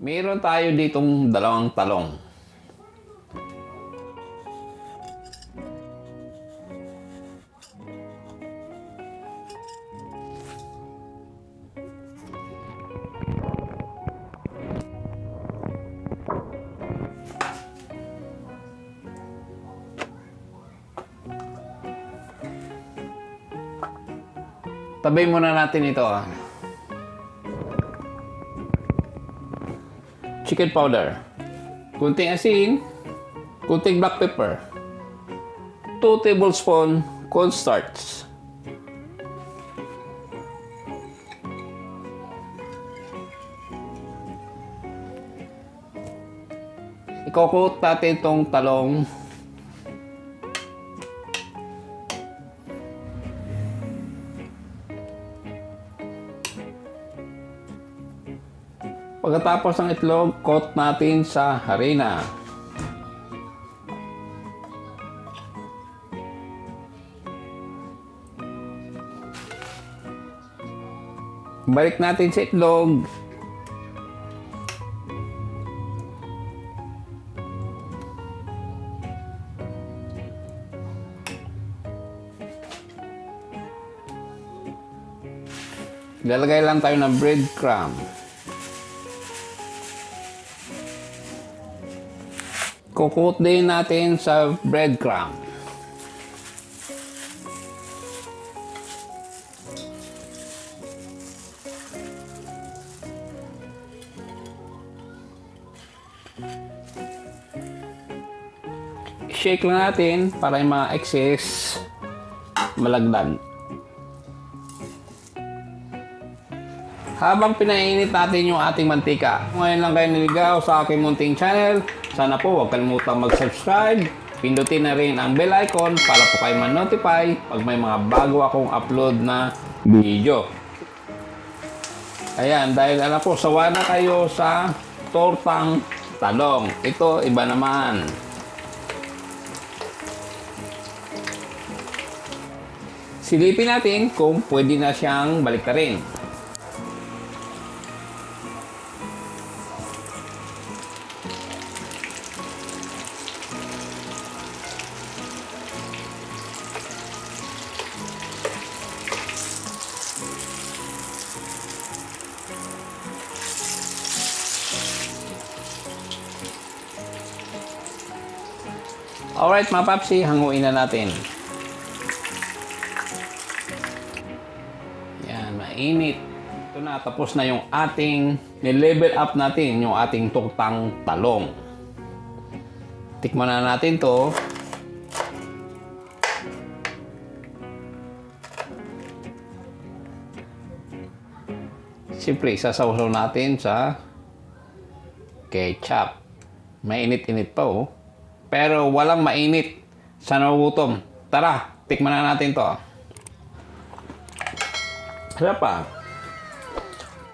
Meron tayo ditong dalawang talong. Tabay muna natin ito. ah. Chicken powder. Kunting asin. Kunting black pepper. 2 tablespoon cornstarch. Ikokot natin itong talong Pagkatapos ng itlog, coat natin sa harina. Balik natin sa itlog. Lalagay lang tayo ng breadcrumb. Kukut din natin sa breadcrumb. Shake lang natin para yung mga excess malagdag. Habang pinainit natin yung ating mantika, ngayon lang kayo niligaw sa aking munting channel, sana po huwag kalimutang mag-subscribe, pindutin na rin ang bell icon para po kayo man-notify pag may mga bago akong upload na video. Ayan, dahil alam po, sawa na kayo sa tortang talong. Ito, iba naman. Silipin natin kung pwede na siyang baliktarin. Alright mga papsi, hanguin na natin. Yan, mainit. Ito na, tapos na yung ating, ni-level up natin yung ating tuktang talong. Tikman na natin to. Siyempre, sasawsaw natin sa ketchup. Mainit-init pa oh. Pero walang mainit sa nagutom. Tara, tikman na natin to. Sarap pa.